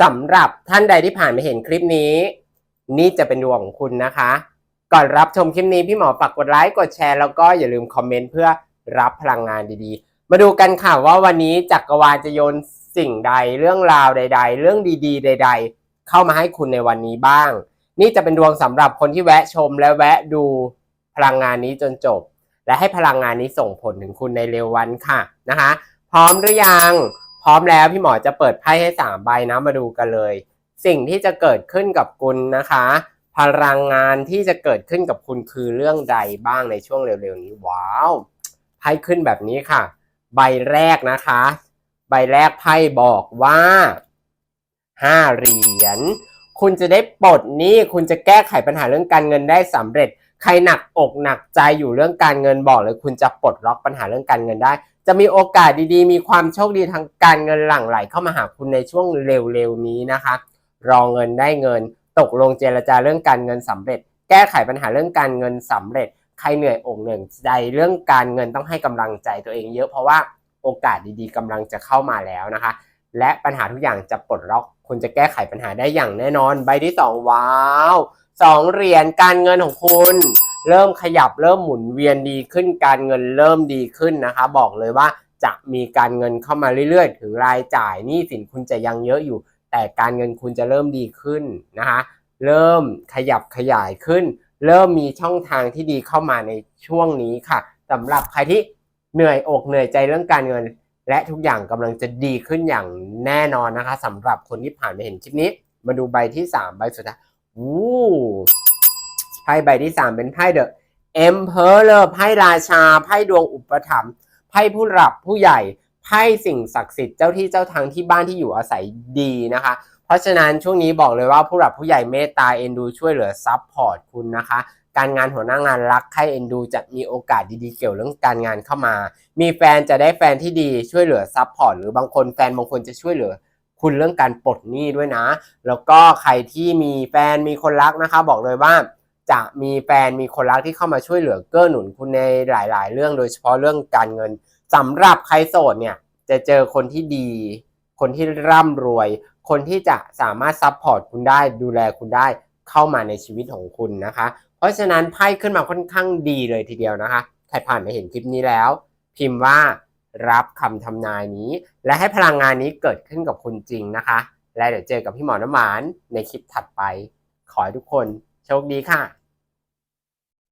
สำหรับท่านใดที่ผ่านมาเห็นคลิปนี้ นี่จะเป็นดวงของคุณนะคะ ก่อนรับชมคลิปนี้พี่หมอฝากกดไลค์กดแชร์แล้วก็อย่าลืมคอมเมนต์เพื่อรับพลังงานดีๆ มาดูกันค่ะว่าวันนี้จักรวาลจะโยนสิ่งใดเรื่องราวใด ๆ เรื่องดีๆ ใด ๆ เข้ามาให้คุณในวันนี้บ้าง นี่จะเป็นดวงสำหรับคนที่แวะชมและแวะดูพลังงานนี้จนจบ และให้พลังงานนี้ส่งผลถึงคุณในเร็ววันค่ะนะคะ พร้อมหรือยัง พร้อมแล้วพี่หมอจะเปิดไพ่ให้สามใบนะมาดูกันเลย สิ่งที่จะเกิดขึ้นกับคุณนะคะ พลังงานที่จะเกิดขึ้นกับคุณคือเรื่องใดบ้างในช่วงเร็วๆนี้ว้าวไพ่ขึ้นแบบนี้ค่ะ ใบแรกนะคะ ใบแรกไพ่บอกว่าห้าเหรียญคุณจะได้ปลดหนี้คุณจะแก้ไขปัญหาเรื่องการเงินได้สำเร็จ ใครหนักอกหนักใจอยู่เรื่องการเงินบอกเลยคุณจะปลดล็อกปัญหาเรื่องการเงินได้ จะมีโอกาสดีๆ มีความโชคดีทางการเงินหลั่งไหลเข้ามาหาคุณในช่วงเร็วๆนี้นะคะ รอเงินได้เงิน ตกลงเจรจาเรื่องการเงินสำเร็จ แก้ไขปัญหาเรื่องการเงินสำเร็จ ใครเหนื่อยอกเหนื่อยใจเรื่องการเงินต้องให้กำลังใจตัวเองเยอะเพราะว่าโอกาสดีๆกำลังจะเข้ามาแล้วนะคะ และปัญหาทุกอย่างจะปลดล็อก คุณจะแก้ไขปัญหาได้อย่างแน่นอน ใบที่สองว้าว สองเหรียญการเงินของคุณ เริ่มขยับเริ่มหมุนเวียนดีขึ้นการเงินเริ่มดีขึ้นนะคะ บอกเลยว่าจะมีการเงินเข้ามาเรื่อยๆ ถึงรายจ่ายหนี้สินคุณจะยังเยอะอยู่ แต่การเงินคุณจะเริ่มดีขึ้นนะคะ เริ่มขยับขยายขึ้น เริ่มมีช่องทางที่ดีเข้ามาในช่วงนี้ค่ะสำหรับใครที่เหนื่อยอกเหนื่อยใจเรื่องการเงิน และทุกอย่างกำลังจะดีขึ้นอย่างแน่นอนนะคะสำหรับคนที่ผ่านไปเห็นคลิปนี้ มาดูใบที่สามใบสุดท้าย อู้ไพ่ใบที่สามเป็นไพ่เดอะเอ็มเพอร์เลอร์ไพ่ราชา ไพ่ดวงอุปถัมภ์ไพ่ผู้หลับผู้ใหญ่ไพ่สิ่งศักดิ์สิทธิ์เจ้าที่เจ้าทางที่บ้านที่อยู่อาศัยดีนะคะ เพราะฉะนั้นช่วงนี้บอกเลยว่าผู้หลักผู้ใหญ่เมตตาเอ็นดูช่วยเหลือซับพอร์ตคุณนะคะ การงานหัวหน้างานรักใครเอ็นดูจะมีโอกาสดีๆเกี่ยวเรื่องการงานเข้ามา มีแฟนจะได้แฟนที่ดีช่วยเหลือซับพอร์ตหรือบางคนแฟนบางคนจะช่วยเหลือ คุณเรื่องการปลดหนี้ด้วยนะ แล้วก็ใครที่มีแฟนมีคนรักนะคะ บอกเลยว่าจะมีแฟนมีคนรักที่เข้ามาช่วยเหลือเกื้อหนุนคุณในหลาย ๆ เรื่องโดยเฉพาะเรื่องการเงินสำหรับใครโสดเนี่ยจะเจอคนที่ดี คนที่ร่ำรวย คนที่จะสามารถซัพพอร์ตคุณได้ดูแลคุณได้เข้ามาในชีวิตของคุณนะคะ เพราะฉะนั้นไพ่ขึ้นมาค่อนข้างดีเลยทีเดียวนะคะใครผ่านมาเห็นคลิปนี้แล้ว พิมพ์ว่า รับคำทำนายนี้ และให้พลังงานนี้เกิดขึ้นกับคุณจริงนะคะ และเดี๋ยวเจอกับพี่หมอน้ำหวานในคลิปถัดไป ขอให้ทุกคนโชคดีค่ะ